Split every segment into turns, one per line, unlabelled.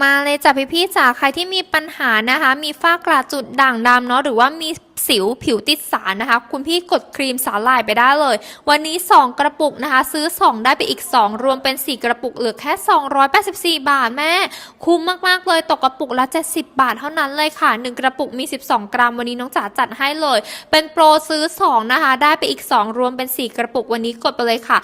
มาเลยจ้ะพี่ๆจ๋าใครที่มีปัญหานะคะ มีฝ้ากระจุดด่างดำเนาะหรือว่ามีสิวผิวติดสารนะคะ คุณพี่กดครีมสาหร่ายไปได้เลย วันนี้ 2 กระปุกนะคะ ซื้อ 2 ได้ไปอีก 2 รวมเป็น 4 กระปุกเหลือแค่ 284 บาทแม่ คุ้มมาก ๆ เลยตกกระปุกละ 70 บาทเท่านั้นเลยค่ะ 1 กระปุกมี 12 กรัม วันนี้น้องจ๋าจัดให้เลย เป็นโปรซื้อ 2 นะคะ ได้ไปอีก 2 รวมเป็น 4 กระปุกวันนี้กดไปเลยค่ะ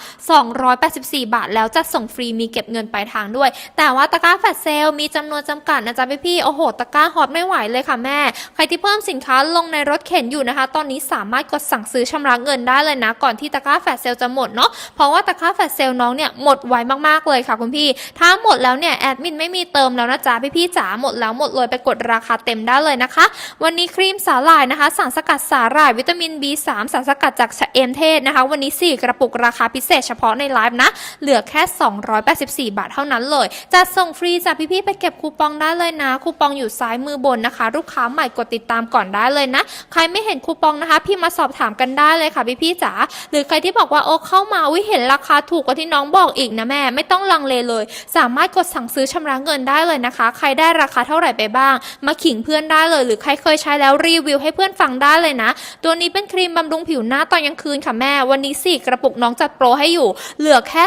284 บาท แล้วจะส่งฟรีมีเก็บเงินปลายทางด้วย แต่ว่าตะกร้าแฟลชเซลมีจำนวนจำกัดนะจ๊ะพี่ๆโอ้โหตะกร้าฮอตไม่ไหวเลยค่ะแม่ ใครที่เพิ่มสินค้าลงในรถเข็นอยู่นะคะ ตอนนี้สามารถกดสั่งซื้อชำระเงินได้เลยนะ ก่อนที่ตะกร้าแฟลชเซลลจะหมดเนาะเพราะว่าตะกร้าแฟลชเซลลน้องเนี่ยหมดไวมากๆเลยค่ะคุณพี่ ถ้าหมดแล้วเนี่ยแอดมินไม่มีเติมแล้วนะจ๊ะพี่ๆจ๋าหมดแล้วหมดเลยไปกดราคาเต็มได้เลยนะคะ วันนี้ครีมสาหร่ายนะคะ สารสกัดสาหร่ายวิตามิน B3 สารสกัดจากชะเอมเทศนะคะ วันนี้ 4 กระปุกราคาพิเศษเฉพาะในไลฟ์นะ เหลือแค่ 284 บาทเท่านั้นเลยจะส่งฟรีจ้ะพี่ๆไปเก็บคูปองได้เลยนะ คูปองอยู่ซ้ายมือบนนะคะ ลูกค้าใหม่กดติดตามก่อนได้เลยนะใครไม่เห็นคูปองนะคะพี่มาสอบถามกันได้เลยค่ะพี่ๆจ๋าหรือใครที่บอกว่าโอ้เข้ามาอุ้ยเห็นราคาถูกกว่าที่น้องบอกอีกนะแม่ไม่ต้องลังเลเลย สามารถกดสั่งซื้อชำระเงินได้เลยนะคะ ใครได้ราคาเท่าไหร่ไปบ้าง มาขิงเพื่อนได้เลย หรือใครเคยใช้แล้วรีวิวให้เพื่อนฟังได้เลยนะ ตัวนี้เป็นครีมบำรุงผิวหน้าตอนกลางคืนค่ะแม่ วันนี้4กระปุกน้องจัดโปรให้อยู่ เหลือแค่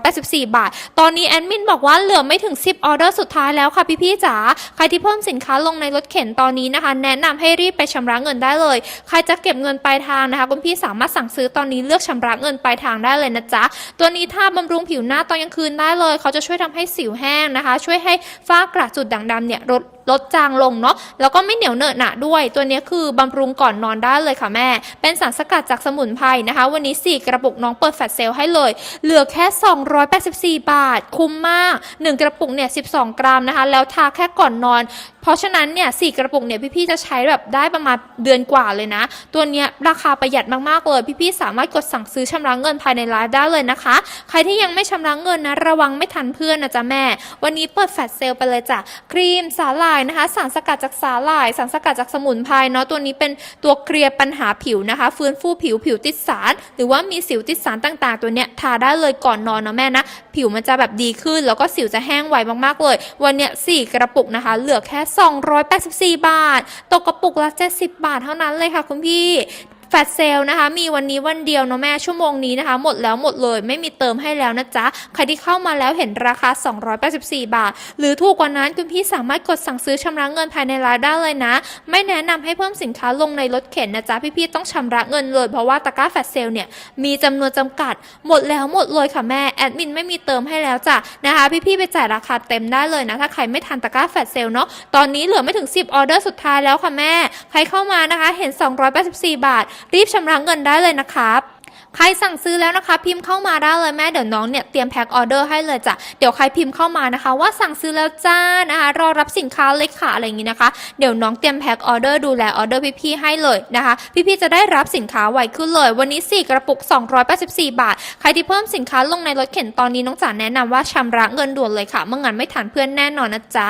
284 บาท ตอนนี้แอดมินบอกว่าเหลือไม่ถึง 10 ออเดอร์สุดท้ายแล้วค่ะพี่ๆจ๋าใครที่เพิ่มสินค้าลงในรถเข็นตอนนี้นะคะ แนะนำให้รีบไปชำระเงินได้เลย ใครจะเก็บเงินปลายทางนะคะ คุณพี่สามารถสั่งซื้อตอนนี้เลือกชำระเงินปลายทางได้เลยนะจ๊ะ ตัวนี้ถ้าบำรุงผิวหน้าตอนกลางคืนได้เลย เขาจะช่วยทำให้สิวแห้งนะคะ ช่วยให้ฝ้ากระจุดด่างดำเนี่ยลด ลดจางลงเนาะแล้วก็ไม่เหนียวเหนอะหนะด้วย ตัวนี้คือบำรุงก่อนนอนได้เลยค่ะแม่ เป็นสารสกัดจากสมุนไพรนะคะ วันนี้ 4 กระปุกน้องเปิดแฟลชเซลให้เลย เหลือแค่ 284 บาท คุ้มมาก 1 กระปุกเนี่ย 12 กรัมนะคะ แล้วทาแค่ก่อนนอน เพราะฉะนั้นเนี่ยสกระปุกเนี่ยพี่ๆจะใช้แบบได้ประมาณเดือนกว่าเลยนะ ตัวเนี้ยราคาประหยัดมากๆเลยพี่ๆสามารถกดสั่งซื้อชำระเงินภายในไลฟ์ได้เลยนะคะ ใครที่ยังไม่ชำระเงินนะระวังไม่ทันเพื่อนนะจ๊ะแม่ วันนี้เปิดแฟลชเซลลไปเลยจ้ะครีมสาหร่ายนะคะ สารสกัดจากสาหร่าย สารสกัดจากสมุนไพรเนาะตัวนี้เป็นตัวเคลียร์ปัญหาผิวนะคะ ฟื้นฟูผิวผิวติดสาร หรือว่ามีสิวติดสารต่าง ๆ ตัวเนี้ยทาได้เลยก่อนนอนนะแม่นะ ผิวมันจะแบบดีขึ้น แล้วก็สิวจะแห้งไวมากๆเลย วันเนี้ยสี่กระปุกนะคะ เหลือแค่ 284 บาท ตกกระปุกละ70 บาทเท่านั้นเลยค่ะคุณพี่ แฟลชเซลนะคะ มีวันนี้วันเดียวเนาะแม่ชั่วโมงนี้นะคะ หมดแล้วหมดเลย ไม่มีเติมให้แล้วนะจ๊ะ ใครที่เข้ามาแล้วเห็นราคา 284 บาท หรือถูกกว่านั้นคุณพี่สามารถกดสั่งซื้อชำระเงินภายในร้านได้เลยนะ ไม่แนะนำให้เพิ่มสินค้าลงในรถเข็นนะจ๊ะ พี่ๆต้องชำระเงินเลย เพราะว่าตะกร้าแฟลชเซลเนี่ยมีจำนวนจำกัด หมดแล้วหมดเลยค่ะแม่แอดมินไม่มีเติมให้แล้วจ้ะนะคะ พี่ๆไปจ่ายราคาเต็มได้เลยนะถ้าใครไม่ทันตะกร้าแฟลชเซลลเนาะตอนนี้เหลือไม่ถึง 10ออเดอร์สุดท้ายแล้วค่ะแม่ ใครเข้ามานะคะเห็น 284 บาทรีบชำระเงินได้เลยนะครับใครสั่งซื้อแล้วนะคะ พิมพ์เข้ามาได้เลยแม่เดี๋ยวน้องเนี่ยเตรียมแพ็คออเดอร์ให้เลยจ้ะเดี๋ยวใครพิมพ์เข้ามานะคะ ว่าสั่งซื้อแล้วจ้านะคะรอรับสินค้าเลยค่ะอะไรอย่างนี้นะคะ เดี๋ยวน้องเตรียมแพ็คออเดอร์ดูแลออเดอร์พี่ๆให้เลยนะคะ พี่ๆจะได้รับสินค้าไวขึ้นเลย วันนี้ 4 กระปุก 284 บาท ใครที่เพิ่มสินค้าลงในรถเข็นตอนนี้น้องจ๋าแนะนำว่าชำระเงินด่วนเลยค่ะเมื่องั้นไม่ทันเพื่อนแน่นอนนะจ๊ะ